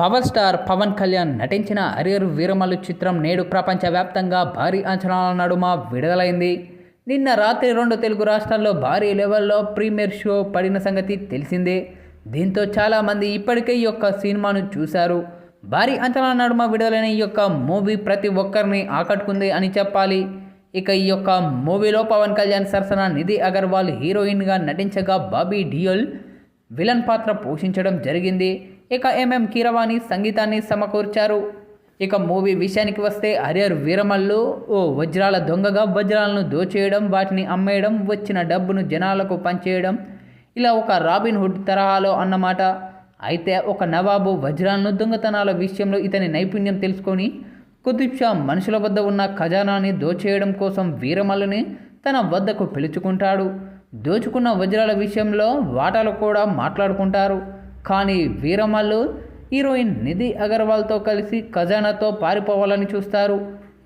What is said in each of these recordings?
Power star Pawan Kalyan నటించిన arrear Veeramallu చిత్రం నేడు ప్రపంచవ్యాప్తంగా భారీ అంచనాల నడుమ విడుదలైంది. నిన్న రాత్రి రెండు తెలుగు రాష్ట్రాల్లో భారీ లెవెల్లో ప్రీమియర్ షో పడిన సంగతి తెలిసిందే. దీంతో చాలామంది ఇప్పటికే ఈ యొక్క సినిమాను చూశారు. భారీ అంచనాల నడుమ విడుదలైన ఈ యొక్క మూవీ ప్రతి ఒక్కరిని ఆకట్టుకుంది అని చెప్పాలి. ఇక ఈ యొక్క మూవీలో పవన్ కళ్యాణ్ సరసన నిధి అగర్వాల్ హీరోయిన్గా నటించగా బాబీ డియోల్ విలన్ పాత్ర పోషించడం జరిగింది. ఇక ఎంఎం కీరవాణి సంగీతాన్ని సమకూర్చారు. ఇక మూవీ విషయానికి వస్తే హరియర్ వీరమల్లు ఓ వజ్రాల దొంగగా వజ్రాలను దోచేయడం వాటిని అమ్మేయడం వచ్చిన డబ్బును జనాలకు పంచేయడం ఇలా ఒక రాబిన్ హుడ్ తరహాలో అన్నమాట. అయితే ఒక నవాబు వజ్రాలను దొంగతనాల విషయంలో ఇతని నైపుణ్యం తెలుసుకొని కుతుబ్ షా మనుషుల వద్ద ఉన్న ఖజానాని దోచేయడం కోసం వీరమల్లుని తన వద్దకు పిలుచుకుంటాడు. దోచుకున్న వజ్రాల విషయంలో వాటాలు కూడా మాట్లాడుకుంటారు. కానీ వీరమల్లు హీరోయిన్ నిధి అగర్వాల్తో కలిసి ఖజానాతో పారిపోవాలని చూస్తారు.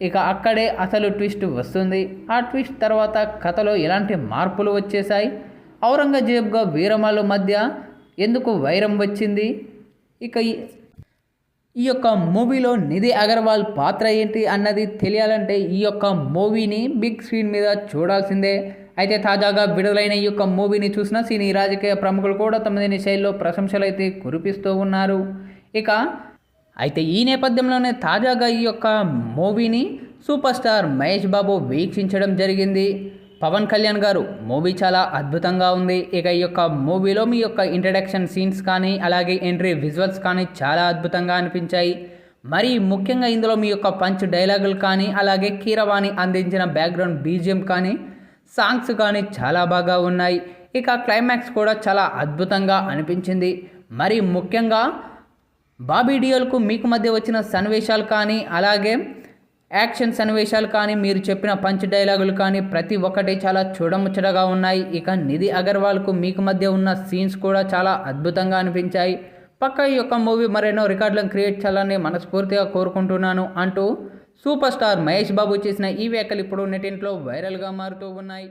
ఇక అక్కడే అసలు ట్విస్ట్ వస్తుంది. ఆ ట్విస్ట్ తర్వాత కథలో ఎలాంటి మార్పులు వచ్చేశాయి? ఔరంగజేబ్గా వీరమల్లు మధ్య ఎందుకు వైరం వచ్చింది? ఇక ఈ యొక్క మూవీలో నిధి అగర్వాల్ పాత్ర ఏంటి అన్నది తెలియాలంటే ఈ యొక్క మూవీని బిగ్ స్క్రీన్ మీద చూడాల్సిందే. అయితే తాజాగా విడుదలైన ఈ యొక్క మూవీని చూసిన సినీ రాజకీయ ప్రముఖులు కూడా తమదిని శైలిలో ప్రశంసలు అయితే కురిపిస్తూ ఉన్నారు. ఇక అయితే ఈ నేపథ్యంలోనే తాజాగా ఈ యొక్క మూవీని సూపర్ స్టార్ మహేష్ బాబు వీక్షించడం జరిగింది. పవన్ కళ్యాణ్ గారు మూవీ చాలా అద్భుతంగా ఉంది. ఇక ఈ యొక్క మూవీలో మీ యొక్క ఇంట్రడక్షన్ సీన్స్ కానీ అలాగే ఎంట్రీ విజువల్స్ కానీ చాలా అద్భుతంగా అనిపించాయి. మరి ముఖ్యంగా ఇందులో మీ యొక్క పంచ్ డైలాగులు కానీ అలాగే కీరవాణి అందించిన బ్యాక్గ్రౌండ్ బీజిఎం కానీ సాంగ్స్ కానీ చాలా బాగా ఉన్నాయి. ఇక క్లైమాక్స్ కూడా చాలా అద్భుతంగా అనిపించింది. మరి ముఖ్యంగా బాబీ డియోల్కు మీకు మధ్య వచ్చిన సన్నివేశాలు కానీ అలాగే యాక్షన్ సన్నివేశాలు కానీ మీరు చెప్పిన పంచ్ డైలాగులు కానీ ప్రతి ఒక్కటి చాలా చూడముచ్చటగా ఉన్నాయి. ఇక నిధి అగర్వాల్కు మీకు మధ్య ఉన్న సీన్స్ కూడా చాలా అద్భుతంగా అనిపించాయి. పక్క ఈ యొక్క మూవీ మరెన్నో రికార్డులను క్రియేట్ చేయాలని మనస్ఫూర్తిగా కోరుకుంటున్నాను అంటూ సూపర్ స్టార్ మహేష్ బాబు చేసిన ఈ వ్యాఖ్యలు ఇప్పుడు నెటింట్లో వైరల్గా మారుతూ ఉన్నాయి.